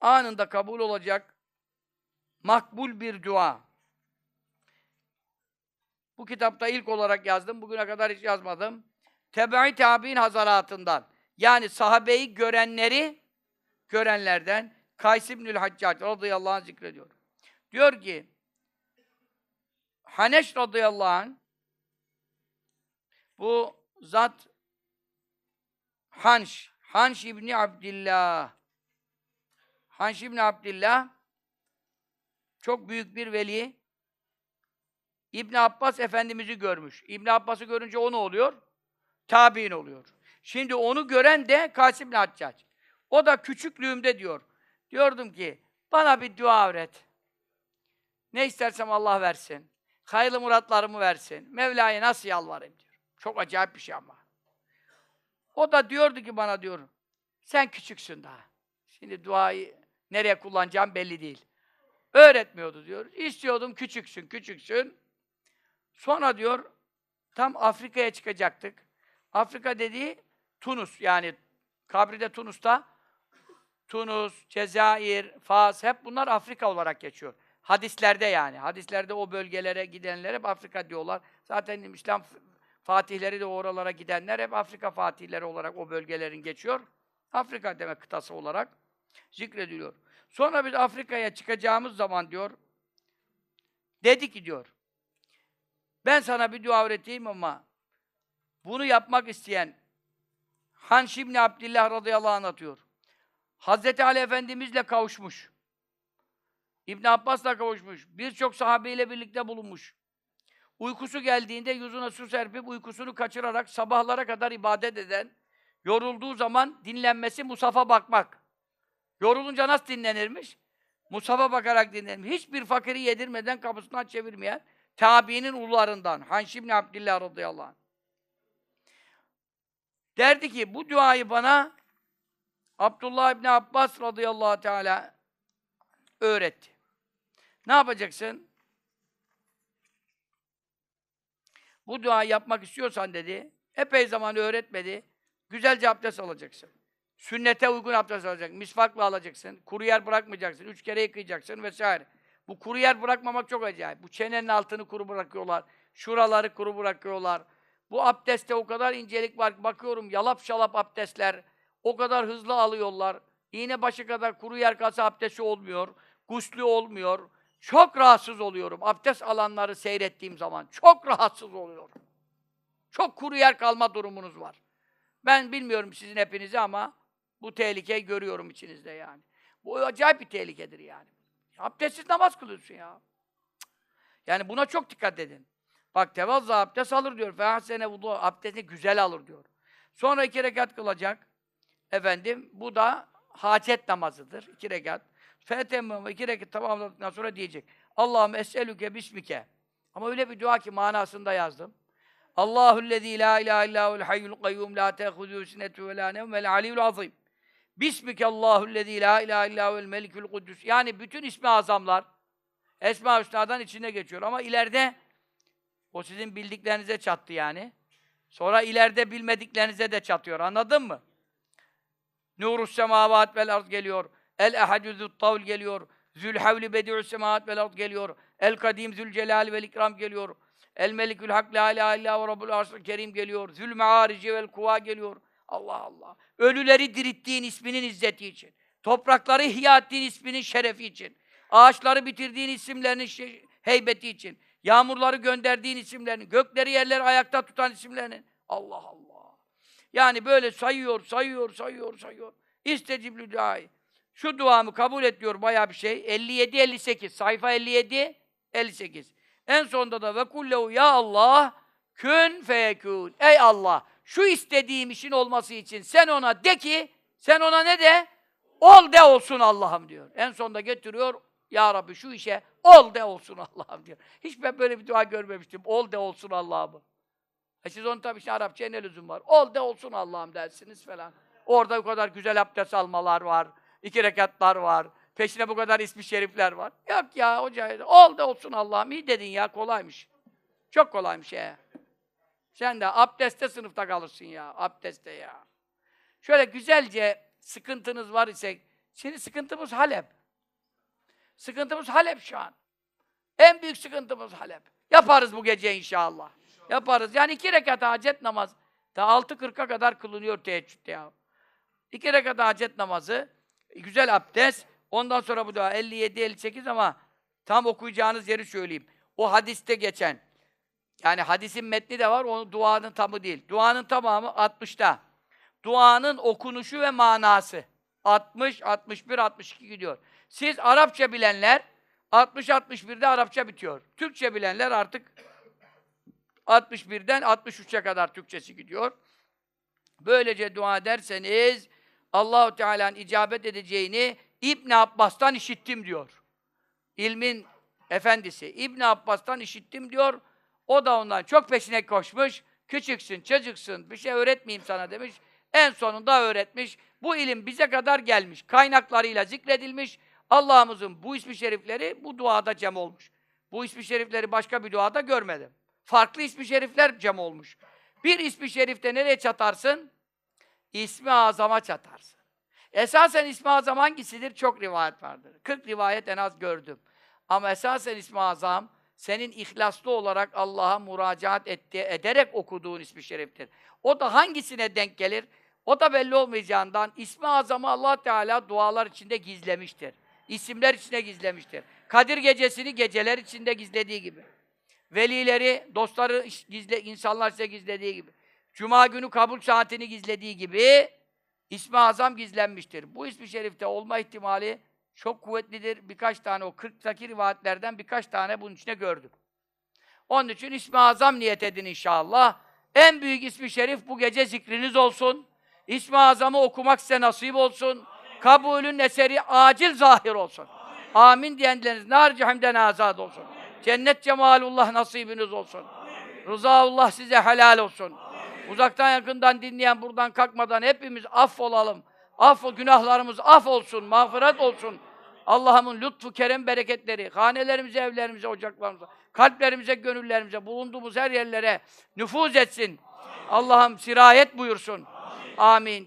anında kabul olacak makbul bir dua. Bu kitapta ilk olarak yazdım. Bugüne kadar hiç yazmadım. Tebe'i tabi'in hazaratından. Yani sahabeyi görenleri görenlerden Kays İbnül Haccac radıyallahu anh zikrediyor. Diyor ki Haneş radıyallahu anh bu zat Hanş, Hanş İbni Abdillah Hanş İbni Abdillah çok büyük bir veli. İbn Abbas Efendimiz'i görmüş. İbn Abbas'ı görünce o ne oluyor? Tabi'in oluyor. Şimdi onu gören de Kasim bin Haccac. O da küçüklüğümde diyor. Diyordum ki bana bir dua öğret. Ne istersem Allah versin. Hayırlı muratlarımı versin. Mevla'ya nasıl yalvarayım diyor. Çok acayip bir şey ama. O da diyordu ki bana diyor, sen küçüksün daha. Şimdi duayı nereye kullanacağım belli değil. Öğretmiyordu diyor. İstiyordum küçüksün, küçüksün. Sonra diyor, tam Afrika'ya çıkacaktık. Afrika dediği Tunus yani kabride Tunus'ta Tunus, Cezayir, Fas hep bunlar Afrika olarak geçiyor. Hadislerde yani. Hadislerde o bölgelere gidenler hep Afrika diyorlar. Zaten İslam fatihleri de oralara gidenler hep Afrika fatihleri olarak o bölgelerin geçiyor. Afrika demek kıtası olarak zikrediliyor. Sonra biz Afrika'ya çıkacağımız zaman diyor, dedi ki diyor, ben sana bir dua öğreteyim ama bunu yapmak isteyen Hanş İbni Abdillah radıyallahu anh anlatıyor. Hazreti Ali Efendimizle kavuşmuş. İbn Abbas'la kavuşmuş. Birçok sahabeyle birlikte bulunmuş. Uykusu geldiğinde yüzüne su serpip uykusunu kaçırarak sabahlara kadar ibadet eden, yorulduğu zaman dinlenmesi Musaf'a bakmak. Yorulunca nasıl dinlenirmiş? Musaf'a bakarak dinlenmiş. Hiçbir fakiri yedirmeden kapısından çevirmeyen tabiinin ulularından Hanş İbni Abdillah radıyallahu anh. Derdi ki bu duayı bana Abdullah İbni Abbas radıyallahu teala öğretti. Ne yapacaksın? Bu duayı yapmak istiyorsan dedi, epey zaman öğretmedi, güzelce abdest alacaksın. Sünnete uygun abdest alacaksın, misvakla alacaksın, kuru yer bırakmayacaksın, üç kere yıkayacaksın vesaire. Bu kuru yer bırakmamak çok acayip. Bu çenenin altını kuru bırakıyorlar, şuraları kuru bırakıyorlar. Bu abdestte o kadar incelik var bakıyorum yalap şalap abdestler, o kadar hızlı alıyorlar. İğne başı kadar kuru yer kalsa abdesti olmuyor, guslü olmuyor. Çok rahatsız oluyorum. Abdest alanları seyrettiğim zaman çok rahatsız oluyorum. Çok kuru yer kalma durumunuz var. Ben bilmiyorum sizin hepinizi ama bu tehlikeyi görüyorum içinizde yani. Bu acayip bir tehlikedir yani. Abdestsiz namaz kılıyorsun ya. Yani buna çok dikkat edin. Bak tevazza abdest alır diyor. Fehasene vudu abdestini güzel alır diyor. Sonra iki rekat kılacak. Efendim bu da hacet namazıdır. iki rekat. Fetemmüm iki rekat tamamladıktan sonra diyecek. Allah'ım es'elüke bismike. Ama öyle bir dua ki manasında yazdım. Allahüllezî la ilahe illâhu'l hayyul kayyum la te'khudû sinetu ve la nevm vel aliyyul azîm. Bismike Allahüllezî la ilahe illâhu'l melikül kuddüs. Yani bütün ismi azamlar Esma-ı Hüsna'dan içine geçiyor ama ileride o sizin bildiklerinize çattı yani. Sonra ileride bilmediklerinize de çatıyor. Anladın mı? Nurus semavat vel ard geliyor. El ehadü zut tavl geliyor. Zül havli bedi'ü semavat vel ard geliyor. El kadim zül celal vel ikram geliyor. El melikül hak la ilahe illa ve rabbul arşil kerim geliyor. Zül mearici vel kuva geliyor. Allah Allah. Ölüleri dirittiğin isminin izzeti için. Toprakları ihya ettiğin isminin şerefi için. Ağaçları bitirdiğin isimlerinin heybeti için. Yağmurları gönderdiğin isimlerinin, gökleri yerleri ayakta tutan isimlerinin. Allah Allah. Yani böyle sayıyor, sayıyor, sayıyor, sayıyor. İsteciblü duayı. Şu duamı kabul et diyor bayağı bir şey. 57 58 sayfa 57 58. En sonunda da ve kullehu ya Allah kün feyekûn. Ey Allah şu istediğim işin olması için sen ona de ki sen ona ne de? Ol de olsun Allah'ım diyor. En sonunda getiriyor ya Rabbi şu işe ol de olsun Allah'ım diyor. Hiç ben böyle bir dua görmemiştim. Ol de olsun Allah'ım. E siz onu tabii işte Arapçaya ne lüzum var? Ol de olsun Allah'ım dersiniz falan. Orada bu kadar güzel abdest almalar var. iki rekatlar var. Peşine bu kadar ismi şerifler var. Yok ya hoca, ol de olsun Allah'ım. İyi dedin ya, kolaymış. Çok kolaymış ya. Sen de abdestte sınıfta kalırsın ya, abdestte ya. Şöyle güzelce sıkıntınız var ise Şimdi sıkıntımız Halep. Sıkıntımız Halep şu an. En büyük sıkıntımız Halep. Yaparız bu gece inşallah. Yaparız. Yani iki rekat hacet namaz. Altı kırka kadar kılınıyor teheccüde ya. İki rekat hacet namazı. Güzel abdest. Ondan sonra bu dua 57-58 ama tam okuyacağınız yeri söyleyeyim. O hadiste geçen. Yani hadisin metni de var, o duanın tamı değil. Duanın tamamı 60'ta. Duanın okunuşu ve manası. 60, 61, 62 gidiyor. Siz Arapça bilenler 60-61'de Arapça bitiyor. Türkçe bilenler artık 61'den 63'e kadar Türkçesi gidiyor. Böylece dua ederseniz Allahu Teala'nın icabet edeceğini İbn Abbas'tan işittim diyor. İlmin efendisi İbn Abbas'tan işittim diyor. O da ondan çok peşine koşmuş. Küçüksün, çocuksun, bir şey öğretmeyeyim sana demiş. En sonunda öğretmiş. Bu ilim bize kadar gelmiş. Kaynaklarıyla zikredilmiş. Allah'ımızın bu ismi şerifleri bu duada cem olmuş. Bu ismi şerifleri başka bir duada görmedim. Farklı ismi şerifler cem olmuş. Bir ismi şerifte nereye çatarsın? İsmi azama çatarsın. Esasen ismi azam hangisidir? Çok rivayet vardır. 40 rivayet en az gördüm. Ama esasen ismi azam senin ihlaslı olarak Allah'a müracaat etti, ederek okuduğun ismi şeriftir. O da hangisine denk gelir? O da belli olmayacağından ismi azamı Allah Teala dualar içinde gizlemiştir. İsimler içinde gizlemiştir. Kadir gecesini geceler içinde gizlediği gibi. Velileri, dostları gizle, insanlar size gizlediği gibi. Cuma günü kabul saatini gizlediği gibi ismi azam gizlenmiştir. Bu ismi şerifte olma ihtimali çok kuvvetlidir. Birkaç tane o 40'taki rivayetlerden birkaç tane bunun içine gördüm. Onun için ismi azam niyet edin inşallah. En büyük ismi şerif bu gece zikriniz olsun. İsmi azamı okumak size nasip olsun. Kabulün eseri acil zahir olsun. Amin diyenleriniz nar cehennemden azad olsun. Cennet cemalullah nasibiniz olsun. Rızaullah size helal olsun. Uzaktan yakından dinleyen buradan kalkmadan hepimiz affolalım. Affo günahlarımız af olsun, mağfiret olsun. Allah'ımın lütfu, kerem, bereketleri, hanelerimize, evlerimize, ocaklarımıza, kalplerimize, gönüllerimize, bulunduğumuz her yerlere nüfuz etsin. Allah'ım sirayet buyursun. Amin.